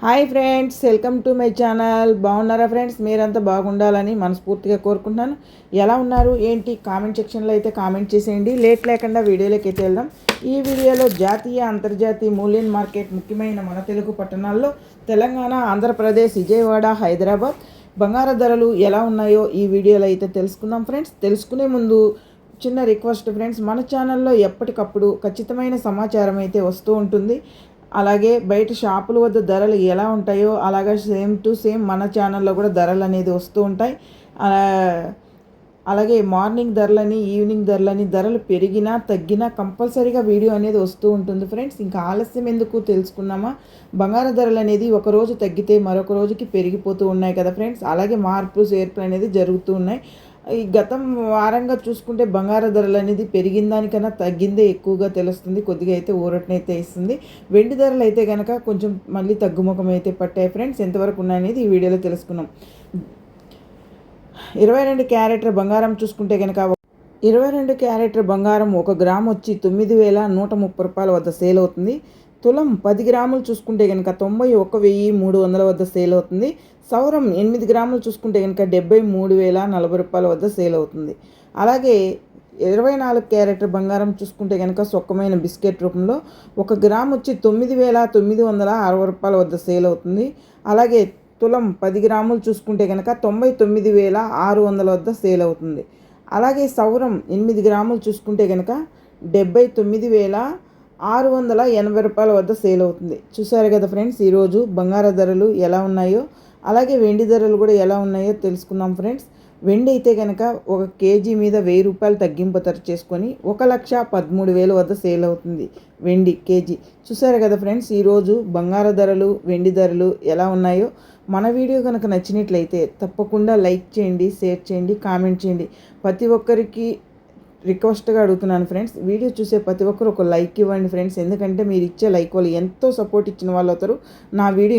Hi friends welcome to my channel. బాగున్నారా friends? మీరంతా బాగుండాలని మనస్ఫూర్తిగా కోరుకుంటున్నాను. ఎలా ఉన్నారు? ఏంటి? కామెంట్ సెక్షన్లో అయితే కామెంట్ చేసేయండి. లేట్ లేకుండా వీడియోలోకి అయితే వెళ్దాం. ఈ వీడియోలో జాతీయ అంతర్జాతీయ మూల్యం మార్కెట్ ముఖ్యమైన మన తెలుగు పట్టణాల్లో తెలంగాణ ఆంధ్రప్రదేశ్ విజయవాడ హైదరాబాద్ బంగారు ధరలు ఎలా ఉన్నాయో ఈ వీడియోలో అయితే తెలుసుకుందాం ఫ్రెండ్స్. తెలుసుకునే ముందు చిన్న రిక్వెస్ట్ ఫ్రెండ్స్ మన ఛానల్లో ఎప్పటికప్పుడు ఖచ్చితమైన సమాచారం అయితే వస్తూ ఉంటుంది. అలాగే బయట షాపుల వద్ద ధరలు ఎలా ఉంటాయో అలాగే సేమ్ టు సేమ్ మన ఛానల్లో కూడా ధరలు అనేది వస్తూ ఉంటాయి. అలాగే మార్నింగ్ ధరలని ఈవినింగ్ ధరలని ధరలు పెరిగినా తగ్గినా కంపల్సరీగా వీడియో అనేది వస్తూ ఉంటుంది ఫ్రెండ్స్. ఇంకా ఆలస్యం ఎందుకు తెలుసుకున్నామా? బంగారు ధరలు అనేది ఒక రోజు తగ్గితే మరొక రోజుకి పెరిగిపోతూ ఉన్నాయి కదా ఫ్రెండ్స్. అలాగే మార్పులు చేర్పులు అనేది జరుగుతూ ఉన్నాయి. ఈ గతం వారంగా చూసుకుంటే బంగారు ధరలు అనేది పెరిగిన దానికన్నా తగ్గిందే ఎక్కువగా తెలుస్తుంది. కొద్దిగా అయితే ఊరటనైతే ఇస్తుంది. వెండి ధరలు అయితే కనుక కొంచెం మళ్ళీ తగ్గుముఖం అయితే పట్టాయి ఫ్రెండ్స్. ఎంతవరకు ఉన్నాయనేది ఈ వీడియోలో తెలుసుకున్నాం. ఇరవై రెండు క్యారెటర్ బంగారం చూసుకుంటే కనుక ఇరవై రెండు క్యారెటర్ బంగారం ఒక గ్రామ్ వచ్చి తొమ్మిది వేల నూట ముప్పై రూపాయల వద్ద సేల్ అవుతుంది. తులం పది గ్రాములు చూసుకుంటే కనుక తొంభై ఒక వెయ్యి మూడు వందల వద్ద సేల్ అవుతుంది. సౌరం ఎనిమిది గ్రాములు చూసుకుంటే కనుక డెబ్బై మూడు వేల నలభై రూపాయల వద్ద సేల్ అవుతుంది. అలాగే ఇరవై నాలుగు క్యారెట్ బంగారం చూసుకుంటే కనుక సొక్కమైన బిస్కెట్ రూపంలో ఒక గ్రామ్ వచ్చి తొమ్మిది వేల తొమ్మిది వందల అరవై రూపాయల వద్ద సేల్ అవుతుంది. అలాగే తులం పది గ్రాములు చూసుకుంటే కనుక తొంభై తొమ్మిది వేల ఆరు వందల వద్ద సేల్ అవుతుంది. అలాగే సౌరం ఎనిమిది గ్రాములు చూసుకుంటే కనుక డెబ్బై తొమ్మిది వేల ఆరు వందల ఎనభై రూపాయల వద్ద సేల్ అవుతుంది. చూసారు కదా ఫ్రెండ్స్ ఈరోజు బంగార ధరలు ఎలా ఉన్నాయో అలాగే వెండి ధరలు కూడా ఎలా ఉన్నాయో తెలుసుకుందాం ఫ్రెండ్స్. వెండి అయితే కనుక ఒక కేజీ మీద వెయ్యి రూపాయలు తగ్గింపు ధర చేసుకొని ఒక లక్ష పదమూడు వేల వద్ద సేల్ అవుతుంది వెండి కేజీ. చూసారు కదా ఫ్రెండ్స్ ఈరోజు బంగారు ధరలు వెండి ధరలు ఎలా ఉన్నాయో మన వీడియో కనుక నచ్చినట్లయితే తప్పకుండా లైక్ చేయండి షేర్ చేయండి కామెంట్ చేయండి. ప్రతి ఒక్కరికి రిక్వెస్ట్గా అడుగుతున్నాను ఫ్రెండ్స్. వీడియో చూసే ప్రతి ఒక్కరు ఒక లైక్ ఇవ్వండి ఫ్రెండ్స్. ఎందుకంటే మీరు ఇచ్చే లైక్ వాళ్ళు ఎంతో సపోర్ట్ ఇచ్చిన వాళ్ళు అవుతారు. నా వీడియో